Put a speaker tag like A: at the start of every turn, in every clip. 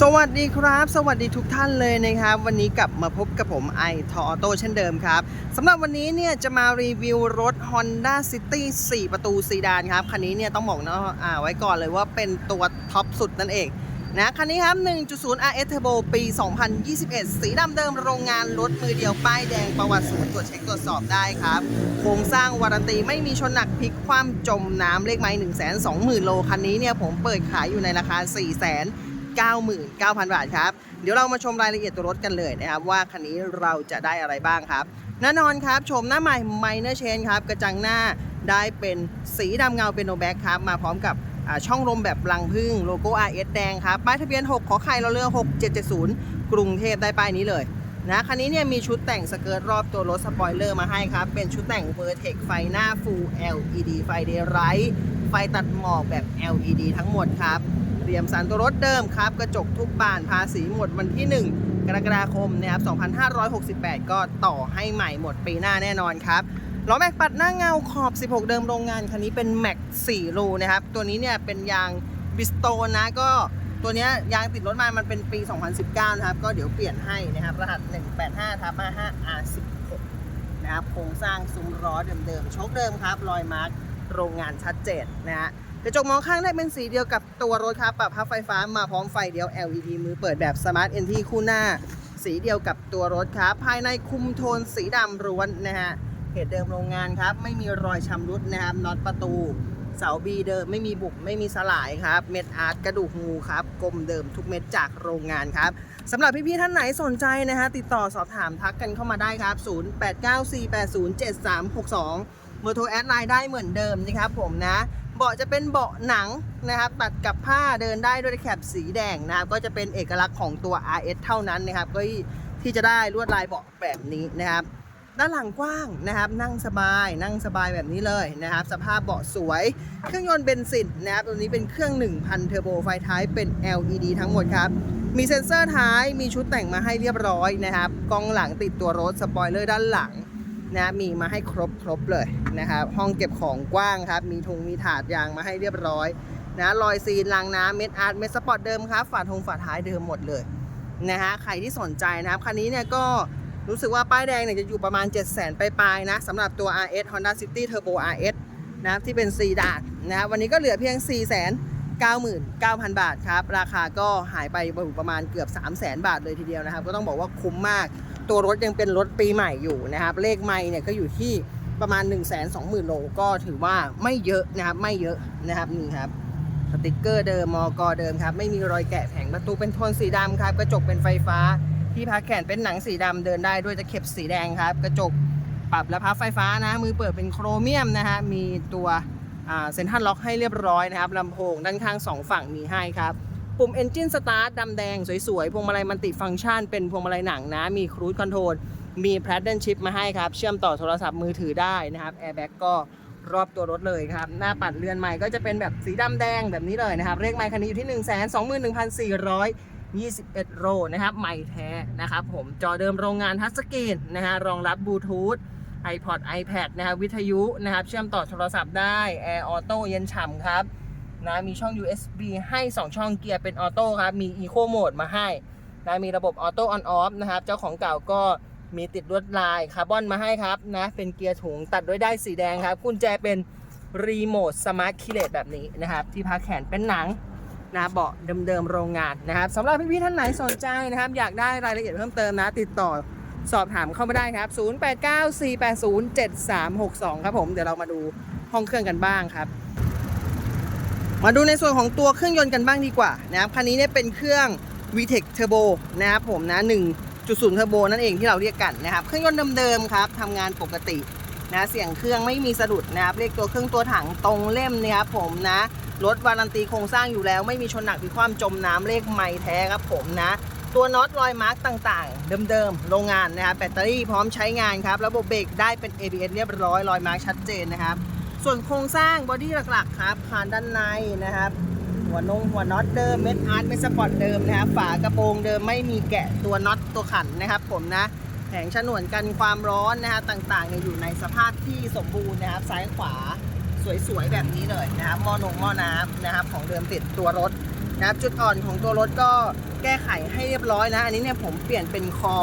A: สวัสดีครับ สวัสดีทุกท่านเลยนะครับ วันนี้กลับมาพบกับผมไอทออโต้เช่นเดิมครับสำหรับวันนี้เนี่ยจะมารีวิวรถ Honda City 4 ประตูซีดานครับ คันนี้เนี่ยต้องบอกเนาะอ่าไว้ก่อนเลยว่าเป็นตัวท็อปสุดนั่นเองนะคันนี้ครับ 1.0 RS Turbo ปี 2021 สีดำเดิมโรงงานรถมือเดียวป้ายแดงประวัติศูนย์ตรวจเช็คตรวจสอบได้ครับ โครงสร้างวารันตีไม่มีชนหนักพลิกคว่ำจมน้ำเลขไม้1 2 0 0 0 0 โล คันนี้เนี่ยผมเปิดขายอยู่ในราคา 4 0 0 0 0 99,000 บาทครับ เดี๋ยวเรามาชมรายละเอียดตัวรถกันเลยนะครับ ว่าคันนี้เราจะได้อะไรบ้างครับแน่นอนครับชมหน้าใหม่ไมเนอร์เชนครับ กระจังหน้าได้เป็นสีดำเงาเป็นโนแบ็กครับ มาพร้อมกับช่องลมแบบรังพึ่งโลโก้ RS แดงครับ ป้ายทะเบียน 6 ขอไข่เราเรือ 6770 กรุงเทพได้ป้ายนี้เลยนะคันนี้เนี่ยมีชุดแต่งสเกิร์ตรอบตัวรถสปอยเลอร์มาให้ครับ เป็นชุดแต่งเวอร์เทคไฟหน้า Full LED ไฟเดย์ไรท์ไฟตัดหมอกแบบ LED ทั้งหมดครับ เตรียมสารตัวรถเดิมครับ กระจกทุกบานภาษีหมดวันที่ 1 กรกฎาคมนะครับ2568 ก็ต่อให้ใหม่หมดปีหน้าแน่นอนครับล้อแม็กปัดหน้าเงาขอบ 16 เดิมโรงงานคันนี้เป็นแม็ก4รูนะครับ ตัวนี้เนี่ยเป็นยางบิสโตนนะก็ตัวนี้ยยางติดรถมา มันเป็นปี 2019 นะครับ ก็เดี๋ยวเปลี่ยนให้นะครับ รหัส 185ทับ55 R16 นะครับ โครงสร้างซุ้มล้อเดิมๆโชคเดิมครับ รอยมาร์กโรงงานชัดเจนนะฮะ กระจกมองข้างได้เป็นสีเดียวกับตัวรถครับปรับพับไฟฟ้ามาพร้อมไฟเดียว LED มือเปิดแบบ Smart Entry คู่หน้า สีเดียวกับตัวรถครับภายในคุมโทนสีดำล้วนนะฮะเพจเดิมโรงงานครับ ไม่มีรอยชำรุดนะครับน็อตประตู เสาบีเดิมไม่มีบุบไม่มีสลายครับ เม็ดอาร์ตกระดูกงูครับกลมเดิมทุกเม็ดจากโรงงานครับสำหรับพี่ๆท่านไหนสนใจนะฮะติดต่อสอบถามทักกันเข้ามาได้ครับ 0894807362เบอร์โทรแอดไลน์ได้เหมือนเดิมนะครับผมนะ เบาะจะเป็นเบาะหนังนะครับตัดกับผ้าเดินได้ด้วยแคปสีแดงนะครับก็จะเป็นเอกลักษณ์ของตัว RS เท่านั้นนะครับก็ที่จะได้ลวดลายเบาะแบบนี้นะครับด้านหลังกว้างนะครับ นั่งสบาย นั่งสบายแบบนี้เลยนะครับ สภาพเบาะสวย เครื่องยนต์เบนซินนะครับตัวนี้เป็นเครื่อง 1,000 เทอร์โบไฟท้ายเป็น LED ทั้งหมดครับ มีเซ็นเซอร์ท้ายมีชุดแต่งมาให้เรียบร้อยนะครับกล้องหลังติดตัวรถสปอยเลอร์ด้านหลัง นะมีมาให้ครบครบเลยนะครับห้องเก็บของกว้างครับ มีทุงมีถาดยางมาให้เรียบร้อยนะรอยซีนรางน้ำเม็ดอาร์ตเม็ดสปอร์ตเดิมครับฝาทงฝาท้ายเดิมหมดเลยนะฮะใครที่สนใจนะครับคันนี้เนี่ยก็รู้สึกว่าป้ายแดงเนี่ยจะอยู่ประมาณ 7 0 0 0 0 0ปลายๆนะสำหรับตัว RS Honda City Turbo RS นะครับที่เป็นซีดานนะครับวันนี้ก็เหลือเพียง4 9 9 0 0 0 บาทครับ ราคาก็หายไปประมาณเกือบ 3 0 0 0 0 0 บาทเลยทีเดียวนะครับ ก็ต้องบอกว่าคุ้มมาก ตัวรถยังเป็นรถปีใหม่อยู่นะครับ เลขไม่เนี่ยก็อยู่ที่ประมาณ 1 2 0 0 0 0 โลก็ถือว่าไม่เยอะนะครับ ไม่เยอะนะครับนี่ครับสติกเกอร์เดิมมอกอเดิมครับ ไม่มีรอยแกะแผงประตูเป็นโทนสีดำครับ กระจกเป็นไฟฟ้า ที่พักแขนเป็นหนังสีดำเดินได้ด้วยตะเข็บสีแดงครับ กระจกปรับและพับไฟฟ้านะ มือเปิดเป็นโครเมียมนะฮะ มีตัวเซ็นทรัลล็อกให้เรียบร้อยนะครับลำโพงด้านข้างสองฝั่งมีให้ครับ ปุ่ม Engine Start ดำแดงสวยๆ พวงมาลัยมันติฟังก์ชัน เป็นพวงมาลัยหนังนะ มีครู i คอนโทรล มี Paddle Shift มาให้ครับ เชื่อมต่อโทรศัพท์มือถือได้นะครับ Airbag ก็รอบตัวรถเลยครับ หน้าปัดเรือนใหม่ก็จะเป็นแบบสีดำแดงแบบนี้เลยนะครับ เลขไมค์คันนี้อยู่ที่ 1 2 1 4 21 โรนะครับใหม่แท้นะครับผมจอเดิมโรงงานทัชสกรีนนะฮะรองรับบลูทูธ iPod iPad นะครับวิทยุนะครับเชื่อมต่อโทรศัพท์ได้ Air Auto เย็นฉ่ำครับ นะมีช่อง USB ให้ 2 ช่องเกียร์เป็นออโต้ครับ มี Eco Mode มาให้นะมีระบบออโต้ออนออฟนะครับ เจ้าของเก่าก็มีติดลวดลายคาร์บอนมาให้ครับนะเป็นเกียร์ถุงตัดด้วยได้สีแดงครับ กุญแจเป็นรีโมทสมาร์ทคีเลตแบบนี้นะครับ ที่พักแขนเป็นหนังนะเบาะเดิมๆโรงงานนะครับสำหรับพี่ๆท่านไหนสนใจนะครับ อยากได้รายละเอียดเพิ่มเติมนะ ติดต่อสอบถามเข้ามาได้ครับ 0894807362 ครับผม เดี๋ยวเรามาดูห้องเครื่องกันบ้างครับ มาดูในส่วนของตัวเครื่องยนต์กันบ้างดีกว่านะครับคันนี้เนี่ยเป็นเครื่อง VTEC Turbo นะครับผมนะ 1.0 Turbo นั่นเองที่เราเรียกกันนะครับเครื่องยนต์เดิมๆครับทำงานปกตินะเสียงเครื่องไม่มีสะดุดนะครับเลขตัวเครื่องตัวถังตรงเล่มนะครับผมนะรถวารันตีโครงสร้างอยู่แล้ว ไม่มีชนหนักพิความจมน้ำเลขไม่แท้ครับผมนะตัวน็อตรอยมาร์กต่างๆ เดิมๆ โรงงานนะครับแบตเตอรี่พร้อมใช้งานครับ ระบบเบรกได้เป็น ABS เรียบร้อยรอยมาร์กชัดเจนนะครับ ส่วนโครงสร้างบอดี้หลักๆครับคานด้านในนะครับ หัวนงหัวน็อตเดิมเม็ดอาร์ตเม็ดสปอร์ตเดิมนะครับฝากระโปรงเดิมไม่มีแกะตัวน็อตตัวขันนะครับ ผมนะแผงฉนวนกันความร้อนนะฮะต่างๆเนี่ยอยู่ในสภาพที่สมบูรณ์นะครับซ้ายขวาสวยๆแบบนี้เลยนะครับหม้อนงหม้อน้ำนะครับ ของเดิมติดตัวรถนะครับ จุดอ่อนของตัวรถก็แก้ไขให้เรียบร้อยนะ อันนี้เนี่ยผมเปลี่ยนเป็นคอ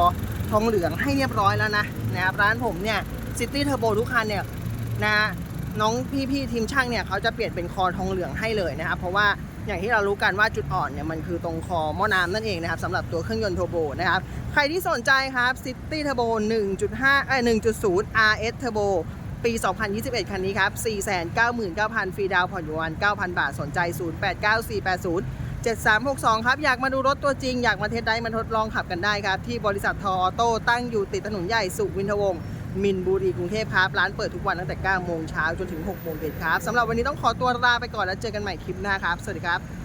A: ทองเหลืองให้เรียบร้อยแล้วนะนะครับร้านผมเนี่ยซิตี้เทอร์โบทุกคันเนี่ยนะ น้องพี่ๆทีมช่างเนี่ยเขาจะเปลี่ยนเป็นคอทองเหลืองให้เลยนะครับเพราะว่าอย่างที่เรารู้กันว่าจุดอ่อนเนี่ยมันคือตรงคอหม้อน้ำนั่นเองนะครับสำหรับตัวเครื่องยนต์เทอร์โบนะครับใครที่สนใจครับ City Turbo 1.5เอ้ย1.0 RS Turbo ปี 2021 คันนี้ครับ 499,000 ฟรีดาวผ่อนอยู่วัน 9,000 บาท สนใจ 089480 7362 ครับ อยากมาดูรถตัวจริง อยากมาเทสได้มาทดลองขับกันได้ครับ ที่บริษัททออโต้ตั้งอยู่ติดถนนใหญ่สุวินทวงศ์ มินบุรีกรุงเทพครับ ร้านเปิดทุกวันตั้งแต่ 9 โมงเช้าจนถึง 6 โมงเย็นครับสำหรับวันนี้ต้องขอตัวลาไปก่อนแล้วเจอกันใหม่คลิปหน้าครับ สวัสดีครับ